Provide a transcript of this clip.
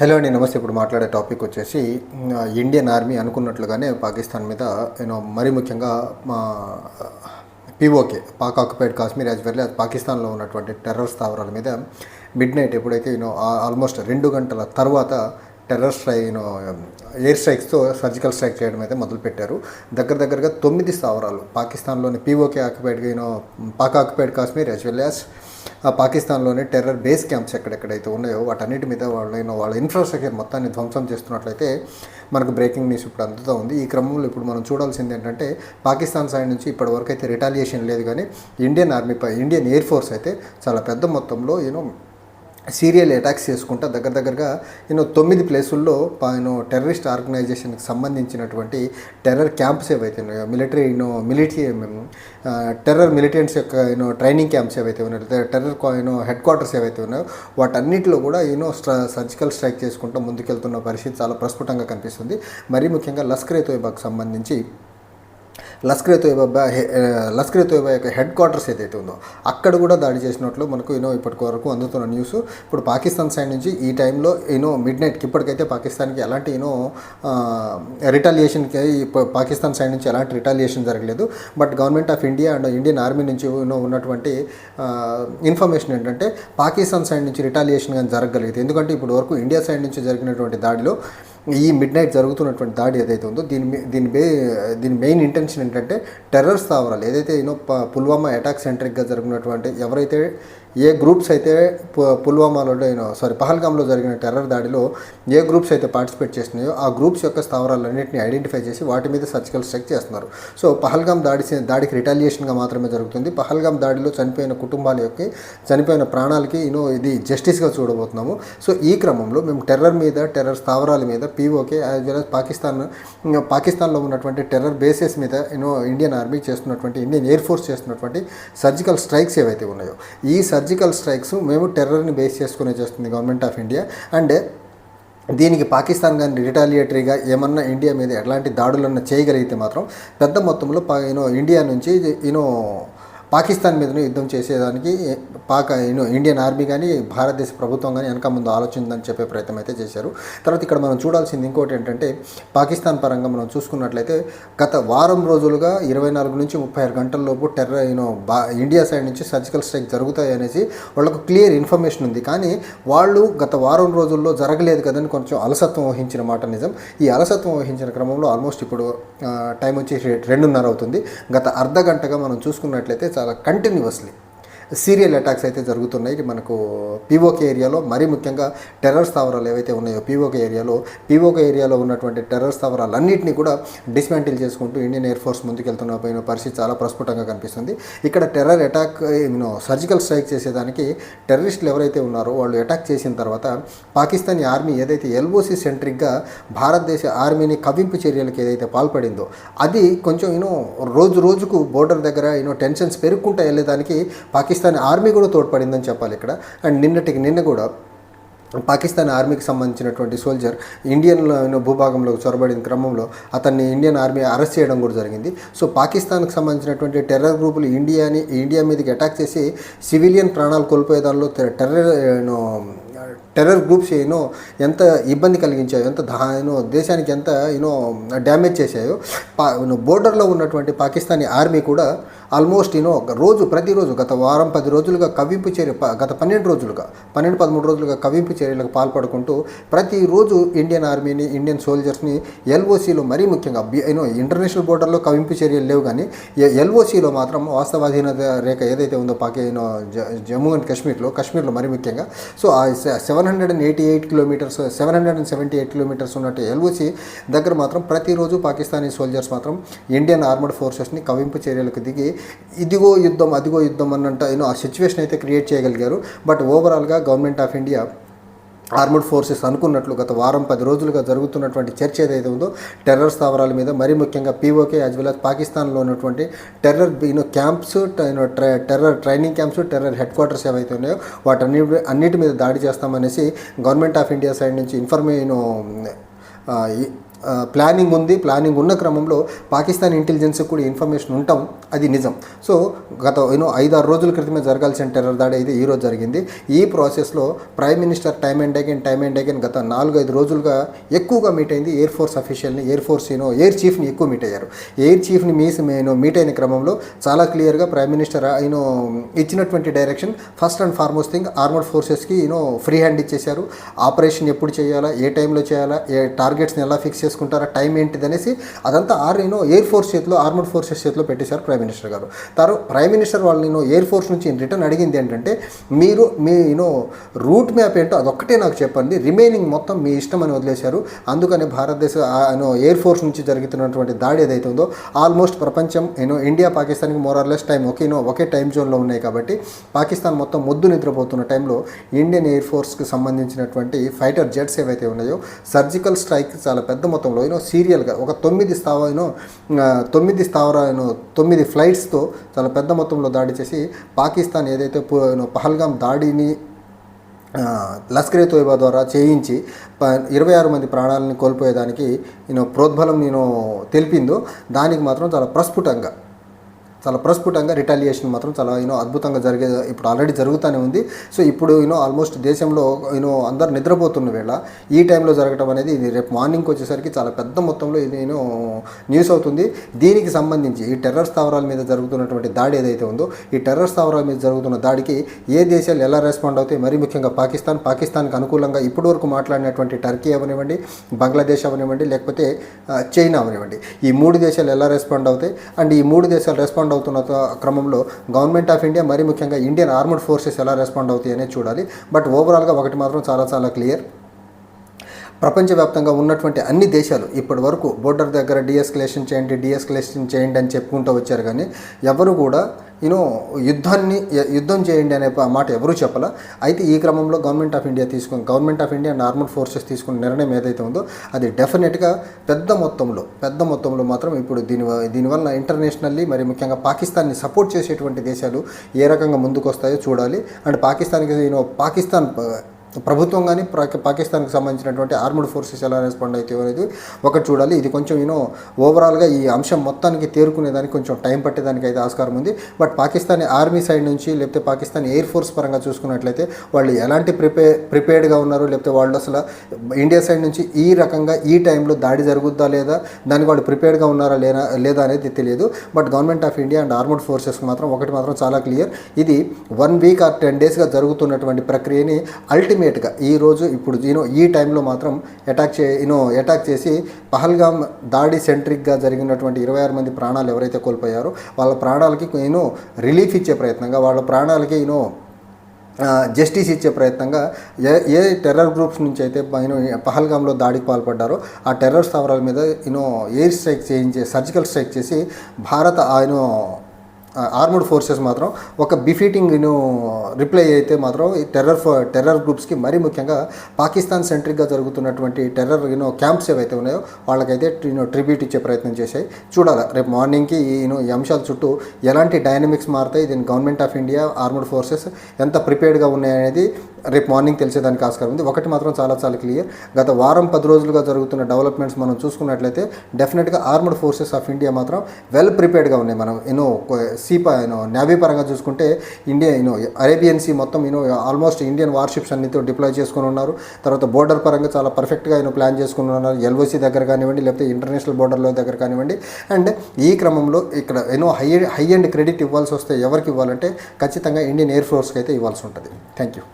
Hello అండి నమస్తే. ఇప్పుడు మాట్లాడే టాపిక్ వచ్చేసి ఇండియన్ ఆర్మీ అనుకున్నట్లుగానే పాకిస్తాన్ మీద యూనో మరీ ముఖ్యంగా మా P O K Pak occupied Kashmir as well as పాకిస్తాన్లో ఉన్నటువంటి టెర్రర్ స్థావరాల మీద మిడ్ నైట్ ఎప్పుడైతే యూనో ఆల్మోస్ట్ రెండు గంటల తర్వాత terror strike you know air స్ట్రైక్స్తో surgical strike చేయడం అయితే మొదలుపెట్టారు దగ్గర దగ్గరగా తొమ్మిది స్థావరాలు పాకిస్తాన్లోని P O K occupied you know Pak occupied Kashmir as well as పాకిస్తాన్లోని టెర్రర్ బేస్ క్యాంప్స్ ఎక్కడెక్కడైతే ఉన్నాయో వాటన్నిటి మీద వాళ్ళ వాళ్ళ ఇన్ఫ్రాస్ట్రక్చర్ మొత్తాన్ని ధ్వంసం చేస్తున్నట్లయితే మనకు బ్రేకింగ్ న్యూస్ ఇప్పుడు అందుతూ ఉంది. ఈ క్రమంలో ఇప్పుడు మనం చూడాల్సింది ఏంటంటే పాకిస్తాన్ సైడ్ నుంచి ఇప్పటివరకు అయితే రిటాలియేషన్ లేదు కానీ ఇండియన్ ఆర్మీపై ఇండియన్ ఎయిర్ ఫోర్స్ అయితే చాలా పెద్ద మొత్తంలో యూనో సీరియల్ అటాక్స్ చేసుకుంటా దగ్గర దగ్గరగా నేను తొమ్మిది ప్లేసుల్లో నేను టెర్రరిస్ట్ ఆర్గనైజేషన్కి సంబంధించినటువంటి టెర్రర్ క్యాంప్స్ ఏవైతే ఉన్నాయో military you know military terror militants యొక్క యూనో ట్రైనింగ్ క్యాంప్స్ ఏవైతే ఉన్నాయో లేదా టెర్రర్ యూనో హెడ్ క్వార్టర్స్ ఏవైతే ఉన్నాయో వాటన్నిటిలో కూడా యూనో స్ట్ర సర్జికల్ స్ట్రైక్ చేసుకుంటూ ముందుకెళ్తున్న పరిస్థితి చాలా ప్రస్ఫుటంగా కనిపిస్తుంది. మరీ ముఖ్యంగా లస్కర్ ఏ తోయిబాకు సంబంధించి లస్కరే ఏ తోయిబా లస్కర్ యొక్క హెడ్ క్వార్టర్స్ ఏదైతే ఉందో అక్కడ కూడా దాడి చేసినట్లు మనకు యూనో ఇప్పటి వరకు అందుతున్న న్యూస్. ఇప్పుడు పాకిస్తాన్ సైడ్ నుంచి ఈ టైంలో యూనో మిడ్ నైట్కి ఇప్పటికైతే పాకిస్తాన్కి ఎలాంటి యూనో రిటాలియేషన్కి పాకిస్తాన్ సైడ్ నుంచి ఎలాంటి రిటాలియేషన్ జరగలేదు. But government of India and Indian army నుంచి యూనో ఉన్నటువంటి ఇన్ఫర్మేషన్ ఏంటంటే పాకిస్తాన్ సైడ్ నుంచి రిటాలియేషన్ కానీ జరగగలిగింది ఎందుకంటే ఇప్పుడు వరకు ఇండియా సైడ్ నుంచి జరిగినటువంటి దాడిలో ఈ మిడ్ నైట్ జరుగుతున్నటువంటి దాడి ఏదైతే ఉందో దీని మీ- దీని బే దీని మెయిన్ ఇంటెన్షన్ ఏంటంటే టెర్రర్ స్థావరాలు ఏదైతే యూనో పుల్వామా అటాక్ సెంట్రిక్గా జరిగినటువంటి ఎవరైతే ఏ గ్రూప్స్ అయితే పు- పుల్వామాలో సారీ పహల్గామ్లో జరిగిన టెర్రర్ దాడిలో ఏ గ్రూప్స్ అయితే పార్టిసిపేట్ చేస్తున్నాయో ఆ గ్రూప్స్ యొక్క స్థావరాలన్నింటినీ ఐడెంటిఫై చేసి వాటి మీద సర్జికల్ స్ట్రైక్ చేస్తున్నారు. సో పహల్గామ్ దాడి దాడికి రిటాలియేషన్గా మాత్రమే జరుగుతుంది. పహల్గామ్ దాడిలో చనిపోయిన కుటుంబాల యొక్క చనిపోయిన ప్రాణాలకి యూనో ఇది జస్టిస్గా చూడబోతున్నాము. సో ఈ క్రమంలో మేము టెర్రర్ మీద టెర్రర్ స్థావరాల మీద పీఓకే యాజ్ వెల్ పాకిస్తాన్ పాకిస్తాన్లో ఉన్నటువంటి టెర్రర్ బేసెస్ మీద యూనో ఇండియన్ ఆర్మీ చేస్తున్నటువంటి ఇండియన్ ఎయిర్ ఫోర్స్ చేస్తున్నటువంటి సర్జికల్ స్ట్రైక్స్ ఏవైతే ఉన్నాయో ఈ సర్జికల్ స్ట్రైక్స్ మేము టెర్రర్ని బేస్ చేసుకునే చేస్తుంది గవర్నమెంట్ ఆఫ్ ఇండియా. అండ్ దీనికి పాకిస్తాన్ కానీ రిటాలియేటరీగా ఏమన్నా ఇండియా మీద ఎలాంటి దాడులన్నా చేయగలిగితే మాత్రం పెద్ద మొత్తంలో యూనో ఇండియా నుంచి యూనో పాకిస్తాన్ మీదను యుద్ధం చేసేదానికి పాక ఇండియన్ ఆర్మీ కానీ భారతదేశ ప్రభుత్వం కానీ వెనక ముందు ఆలోచిందని చెప్పే ప్రయత్నం అయితే చేశారు. తర్వాత ఇక్కడ మనం చూడాల్సింది ఇంకోటి ఏంటంటే పాకిస్తాన్ పరంగా మనం చూసుకున్నట్లయితే గత వారం రోజులుగా ఇరవై నాలుగు నుంచి ముప్పై ఆరు గంటల లోపు టెర్రర్ యూనో బా ఇండియా సైడ్ నుంచి సర్జికల్ స్ట్రైక్ జరుగుతాయి అనేసి వాళ్ళకు క్లియర్ ఇన్ఫర్మేషన్ ఉంది. కానీ వాళ్ళు గత వారం రోజుల్లో జరగలేదు కదని కొంచెం అలసత్వం వహించిన మాట నిజం. ఈ అలసత్వం వహించిన క్రమంలో ఆల్మోస్ట్ ఇప్పుడు టైం వచ్చేసి రెండున్నర అవుతుంది. గత అర్ధ గంటగా మనం చూసుకున్నట్లయితే చేస్తారా కంటిన్యూస్లీ. సీరియల్ అటాక్స్ అయితే జరుగుతున్నాయి. మనకు పీఓకే ఏరియాలో మరీ ముఖ్యంగా టెర్రర్ స్థావరాలు ఏవైతే ఉన్నాయో పీఓకే ఏరియాలో పీఓకే ఏరియాలో ఉన్నటువంటి టెర్రర్ స్థావరాలన్నింటినీ కూడా డిస్మాంటిల్ చేసుకుంటూ ఇండియన్ ఎయిర్ ఫోర్స్ ముందుకెళ్తున్న పోయిన పరిస్థితి చాలా ప్రస్ఫుటంగా కనిపిస్తుంది. ఇక్కడ terror attack you know surgical strike చేసేదానికి టెర్రరిస్టులు ఎవరైతే ఉన్నారో వాళ్ళు అటాక్ చేసిన తర్వాత పాకిస్తానీ ఆర్మీ ఏదైతే ఎల్ఓసి సెంట్రిక్గా భారతదేశ ఆర్మీని కవింపు చర్యలకు ఏదైతే పాల్పడిందో అది కొంచెం యూనో రోజు రోజుకు బోర్డర్ దగ్గర యూనో టెన్షన్స్ పెరుగుకుంటూ వెళ్ళేదానికి పాకిస్తాన్ పాకిస్తాన్ ఆర్మీ కూడా తోడ్పడిందని చెప్పాలి ఇక్కడ. అండ్ నిన్నటికి నిన్న కూడా పాకిస్తాన్ ఆర్మీకి సంబంధించినటువంటి సోల్జర్ ఇండియన్ భూభాగంలో చొరబడిన క్రమంలో అతన్ని ఇండియన్ ఆర్మీ అరెస్ట్ చేయడం కూడా జరిగింది. సో పాకిస్తాన్కి సంబంధించినటువంటి టెర్రర్ గ్రూపులు ఇండియాని ఇండియా మీదకి అటాక్ చేసి సివిలియన్ ప్రాణాలు కోల్పోయే దానిలో టెర్రర్ టెర్రర్ గ్రూప్స్ ఏనో ఎంత ఇబ్బంది కలిగించాయో ఎంత దానో దేశానికి ఎంత యూనో డ్యామేజ్ చేశాయో పా బోర్డర్లో ఉన్నటువంటి పాకిస్తానీ ఆర్మీ కూడా ఆల్మోస్ట్ యూనో రోజు ప్రతిరోజు గత వారం పది రోజులుగా కవింపు చర్య గత పన్నెండు రోజులుగా పన్నెండు పదమూడు రోజులుగా కవింపు చర్యలకు పాల్పడుకుంటూ ప్రతిరోజు ఇండియన్ ఆర్మీని ఇండియన్ సోల్జర్స్ని ఎల్ఓసిలో మరీ ముఖ్యంగా యూనో ఇంటర్నేషనల్ బోర్డర్లో కవింపు చర్యలు లేవు కానీ ఎల్ఓసిలో మాత్రం వాస్తవాధీనత రేఖ ఏదైతే ఉందో పాకేనో జ- జమ్మూ అండ్ కాశ్మీర్లో కాశ్మీర్లో మరీ ముఖ్యంగా సో ఆ seven hundred and eighty eight kilometres seven hundred and seventy eight kilometres ఉన్నట్టు ఎల్ఓసి దగ్గర మాత్రం ప్రతిరోజు పాకిస్తానీ సోల్జర్స్ మాత్రం ఇండియన్ ఆర్మర్డ్ ఫోర్సెస్ని కవింపు చర్యలకు దిగి ఇదిగో యుద్ధం అదిగో యుద్ధం అన్నంట యూనో ఆ సిచ్యువేషన్ అయితే క్రియేట్ చేయగలిగారు. బట్ ఓవరాల్గా government of India armed forces అనుకున్నట్లు గత వారం పది రోజులుగా జరుగుతున్నటువంటి చర్చ ఏదైతే ఉందో టెర్రర్ స్థావరాల మీద మరీ ముఖ్యంగా పీఓకే యాజ్ వెల్ అస్ పాకిస్తాన్లో ఉన్నటువంటి terror you know camps you know terror training camps terror headquarters ఏవైతే ఉన్నాయో వాటన్ని అన్నిటి మీద దాడి చేస్తామనేసి గవర్నమెంట్ ఆఫ్ ఇండియా సైడ్ నుంచి ఇన్ఫర్మే యూనో ప్లానింగ్ ఉంది ప్లానింగ్ ఉన్న క్రమంలో పాకిస్తాన్ ఇంటెలిజెన్స్ కూడా ఇన్ఫర్మేషన్ ఉంటాం అది నిజం. సో గత యూనో ఐదారు రోజుల క్రితమే జరగాల్సిన టెర్రర్ దాడి అయితే ఈరోజు జరిగింది. ఈ ప్రాసెస్లో prime minister time and again time and again గత నాలుగు ఐదు రోజులుగా ఎక్కువగా మీట్ అయింది air force అఫీషియల్ని air force you know air చీఫ్ని ఎక్కువ మీట్ అయ్యారు. ఎయిర్ చీఫ్ని మీస్ నేను మీట్ అయిన క్రమంలో చాలా క్లియర్గా ప్రైమ్ మినిస్టర్ యూనో ఇచ్చినటువంటి direction first and foremost thing armoured ఫోర్సెస్కి you know free hand ఇచ్చేశారు. ఆపరేషన్ ఎప్పుడు చేయాలా ఏ టైంలో చేయాలా ఏ టార్గెట్స్ని ఎలా ఫిక్స్ చేసుకుంటారా టైం ఏంటిది అనేసి అదంతా ఆర్ ఎయిర్ ఫోర్స్ చేతిలో ఆర్మడ్ ఫోర్సెస్ చేతిలో పెట్టేశారు ప్రైమ్ మినిస్టర్ గారు. తారు ప్రైమ్ మినిస్టర్ వాళ్ళు నేను ఎయిర్ ఫోర్స్ నుంచి రిటర్న్ అడిగింది ఏంటంటే మీరు మీ యూనో రూట్ మ్యాప్ ఏంటో అదొక్కటే నాకు చెప్పండి రిమైనింగ్ మొత్తం మీ ఇష్టం అని వదిలేశారు. అందుకని భారతదేశ ఎయిర్ ఫోర్స్ నుంచి జరుగుతున్నటువంటి దాడి ఏదైతే ఉందో ఆల్మోస్ట్ ప్రపంచం యూనో ఇండియా పాకిస్తాన్కి మోరార్లెస్ టైం ఒకే యూనో ఒకే టైం జోన్లో ఉన్నాయి కాబట్టి పాకిస్తాన్ మొత్తం మొద్దు నిద్రపోతున్న టైంలో ఇండియన్ ఎయిర్ ఫోర్స్కి సంబంధించినటువంటి ఫైటర్ జెట్స్ ఏవైతే ఉన్నాయో సర్జికల్ స్ట్రైక్ చాలా పెద్ద మొత్తం మొత్తంలో యూనో సీరియల్గా ఒక తొమ్మిది స్థావ తొమ్మిది స్థావర తొమ్మిది ఫ్లైట్స్తో చాలా పెద్ద మొత్తంలో దాడి చేసి పాకిస్తాన్ ఏదైతే పహల్గాం దాడిని లస్కరే తోయబా ద్వారా చేయించి ఇరవై ఆరు మంది ప్రాణాలను కోల్పోయేదానికి నేను ప్రోద్బలం నేను తెలిపిందో దానికి మాత్రం చాలా ప్రస్ఫుటంగా చాలా ప్రస్ఫుటంగా రిటాలియేషన్ మాత్రం చాలా యూనో అద్భుతంగా జరిగే ఇప్పుడు ఆల్రెడీ జరుగుతూనే ఉంది. సో ఇప్పుడు యూనో ఆల్మోస్ట్ దేశంలో యూనో అందరు నిద్రపోతున్న వేళ ఈ టైంలో జరగడం అనేది ఇది రేపు మార్నింగ్కి వచ్చేసరికి చాలా పెద్ద మొత్తంలో ఇది నేను న్యూస్ అవుతుంది. దీనికి సంబంధించి ఈ టెర్రర్ స్థావరాల మీద జరుగుతున్నటువంటి దాడి ఏదైతే ఉందో ఈ టెర్రర్ స్థావరాల మీద జరుగుతున్న దాడికి ఏ దేశాలు ఎలా రెస్పాండ్ అవుతాయి? మరీ ముఖ్యంగా పాకిస్తాన్ పాకిస్తాన్కి అనుకూలంగా ఇప్పటివరకు మాట్లాడినటువంటి టర్కీ అవనివ్వండి బంగ్లాదేశ్ అవనివ్వండి లేకపోతే చైనా అవనివ్వండి. ఈ మూడు దేశాలు ఎలా రెస్పాండ్ అవుతాయి? అండ్ ఈ మూడు దేశాలు రెస్పాండ్ అవుతున్న క్రమంలో గవర్నమెంట్ ఆఫ్ ఇండియా మరీ ముఖ్యంగా ఇండియన్ ఆర్మడ్ ఫోర్సెస్ ఎలా రెస్పాండ్ అవుతాయి అనేది చూడాలి. బట్ ఓవరాల్గా ఒకటి మాత్రం చాలా చాలా క్లియర్ ప్రపంచవ్యాప్తంగా ఉన్నటువంటి అన్ని దేశాలు ఇప్పటి వరకు బోర్డర్ దగ్గర డిఎస్కలేషన్ చేయండి డిఎస్కలేషన్ చేయండి అని చెప్పుకుంటూ వచ్చారు కానీ ఎవరు కూడా యూనో యుద్ధాన్ని యుద్ధం చేయండి అనే మాట ఎవరూ చెప్పాల. అయితే ఈ క్రమంలో గవర్నమెంట్ ఆఫ్ ఇండియా తీసుకుని government of India normal armed forces తీసుకున్న నిర్ణయం ఏదైతే ఉందో అది డెఫినెట్గా పెద్ద మొత్తంలో పెద్ద మొత్తంలో మాత్రం ఇప్పుడు దీని దీనివల్ల ఇంటర్నేషనల్లీ మరి ముఖ్యంగా పాకిస్తాన్ని సపోర్ట్ చేసేటువంటి దేశాలు ఏ రకంగా ముందుకు వస్తాయో చూడాలి. అండ్ పాకిస్తాన్కి యూనో పాకిస్తాన్ ప్రభుత్వం కానీ పాకిస్తాన్కి సంబంధించినటువంటి ఆర్మడ్ ఫోర్సెస్ ఎలా రెస్పాండ్ అవుతాయో అనేది ఒకటి చూడాలి. ఇది కొంచెం యూనో ఓవరాల్గా ఈ అంశం మొత్తానికి తేరుకునేదానికి కొంచెం టైం పట్టేదానికి అయితే ఆస్కారం ఉంది. బట్ పాకిస్తాన్ ఆర్మీ సైడ్ నుంచి లేకపోతే పాకిస్తాన్ ఎయిర్ ఫోర్స్ పరంగా చూసుకున్నట్లయితే వాళ్ళు ఎలాంటి ప్రిపే ప్రిపేర్డ్గా ఉన్నారు లేకపోతే వాళ్ళు అసలు ఇండియా సైడ్ నుంచి ఈ రకంగా ఈ టైంలో దాడి జరుగుద్దా లేదా దానికి వాళ్ళు ప్రిపేర్డ్గా ఉన్నారా లేనా లేదా అనేది తెలియదు. But government of India and armed forces మాత్రం ఒకటి మాత్రం చాలా క్లియర్. ఇది వన్ వీక్ ఆర్ టెన్ డేస్గా జరుగుతున్నటువంటి ప్రక్రియని అల్టిమేట్గా ఈ రోజు ఇప్పుడు యూనో ఈ టైంలో మాత్రం అటాక్ చే యూనో అటాక్ చేసి పహల్గామ్ దాడి సెంట్రిక్గా జరిగినటువంటి ఇరవై ఆరు మంది ప్రాణాలు ఎవరైతే కోల్పోయారో వాళ్ళ ప్రాణాలకి యూనో రిలీఫ్ ఇచ్చే ప్రయత్నంగా వాళ్ళ ప్రాణాలకి యూనో జస్టిస్ ఇచ్చే ప్రయత్నంగా ఏ ఏ టెర్రర్ గ్రూప్స్ నుంచి అయితే యూనో పహల్గామ్లో దాడికి పాల్పడ్డారో ఆ టెర్రర్ స్థావరాల మీద యూనో ఎయిర్ స్ట్రైక్ చేయించే సర్జికల్ స్ట్రైక్ చేసి భారత యూనో ఆర్మడ్ ఫోర్సెస్ మాత్రం ఒక బిఫీటింగ్ రిప్లై అయితే మాత్రం ఈ టెర్రర్ టెర్రర్ గ్రూప్స్కి మరీ ముఖ్యంగా పాకిస్తాన్ సెంట్రిక్గా జరుగుతున్నటువంటి టెర్రర్ యూనో క్యాంప్స్ ఏవైతే ఉన్నాయో వాళ్ళకైతే యూనో ట్రిబ్యూట్ ఇచ్చే ప్రయత్నం చేశాయి. చూడాలి రేపు మార్నింగ్కి యూనో ఈ అంశాల చుట్టూ ఎలాంటి డైనమిక్స్ మారుతాయి? దీని government of India armed forces ఎంత ప్రిపేర్డ్గా ఉన్నాయనేది రేపు మార్నింగ్ తెలిసేదానికి ఆస్కారం ఉంది. ఒకటి మాత్రం చాలా చాలా క్లియర్ గత వారం పది రోజులుగా జరుగుతున్న డెవలప్మెంట్స్ మనం చూసుకున్నట్లయితే డెఫినెట్గా ఆర్మడ్ ఫోర్సెస్ ఆఫ్ ఇండియా మాత్రం వెల్ ప్రిపేర్డ్గా ఉన్నాయి. మనం ఎన్నో సీ యూనో నేవీ పరంగా చూసుకుంటే India you know Arabian sea మొత్తం you know almost Indian warships అన్నితో deploy చేసుకుని ఉన్నారు. తర్వాత బోర్డర్ పరంగా చాలా పర్ఫెక్ట్గా యూనో ప్లాన్ చేసుకుని ఉన్నారు. ఎల్ఓసి దగ్గర కానివ్వండి లేకపోతే ఇంటర్నేషనల్ బోర్డర్లో దగ్గర కానివ్వండి. అండ్ ఈ క్రమంలో ఇక్కడ you know high high and credit ఇవ్వాల్సి వస్తే ఎవరికి ఇవ్వాలంటే ఖచ్చితంగా ఇండియన్ ఎయిర్ ఫోర్స్కి అయితే ఇవ్వాల్సి ఉంటుంది. Thank you